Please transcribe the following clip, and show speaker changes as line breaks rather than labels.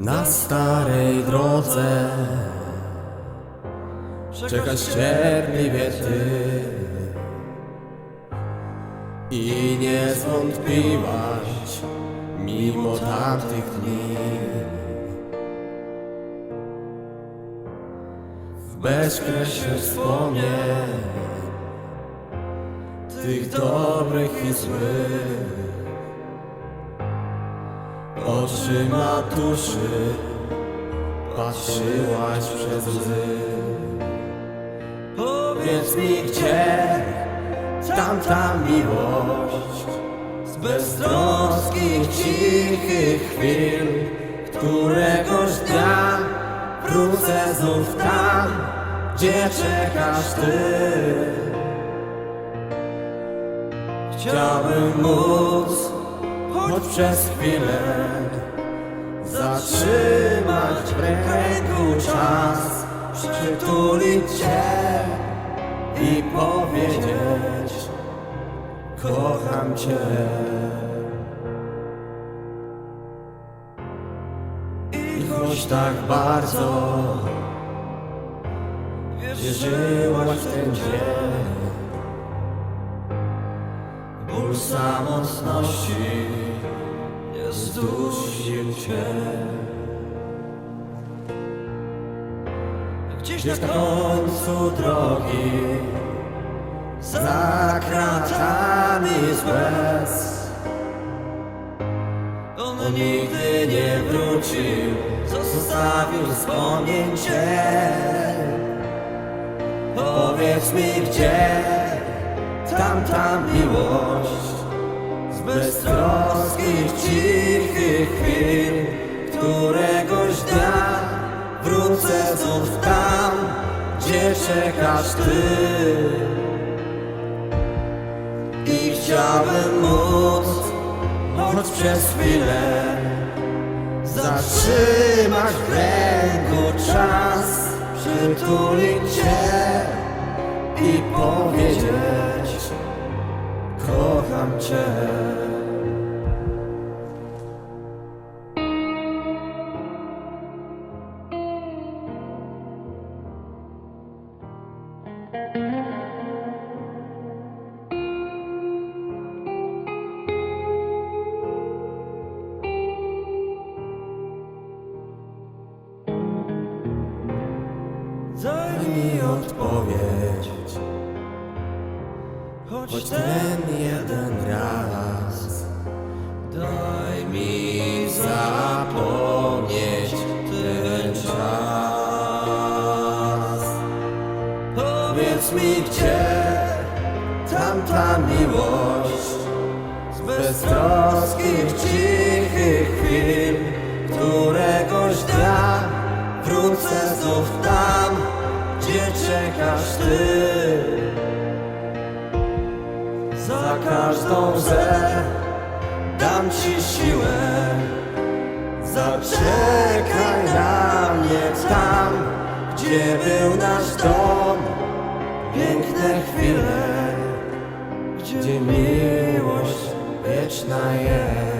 na starej drodze czekasz cierpliwie ty i nie zwątpiłaś mimo tamtych dni. W bezkresie wspomnień tych dobrych i złych Oczyma duszy patrzyłaś przez łzy. Powiedz mi gdzie tamta miłość? Z beztroskich, cichych chwil Któregoś dnia wrócę znów tam Gdzie czekasz ty. Chciałbym móc choć przez chwilę. Zatrzymać w ręku czas. Przytulić cię i powiedzieć Kocham cię. I choć tak bardzo Wierzyłaś w ten dzień Ból samotności zdusił cię. Gdzieś na końcu drogi Za kratami z łez On nigdy nie wrócił Zostawił wspomnień cię Powiedz mi gdzie tamta miłość z beztroskich, cichych chwil Któregoś dnia wrócę znów tam, gdzie czekasz ty. I chciałbym móc, choć przez chwilę Zatrzymać w ręku czas, przytulić cię i powiedzieć Kocham Cię mi odpowiedź Choć ten jeden raz Daj mi zapomnieć ten czas. Powiedz mi gdzie tamta miłość? Z beztroskich, cichych chwil każdą łzę dam ci siłę. Zaczekaj na mnie tam, gdzie był nasz dom. Piękne chwile, gdzie miłość wieczna jest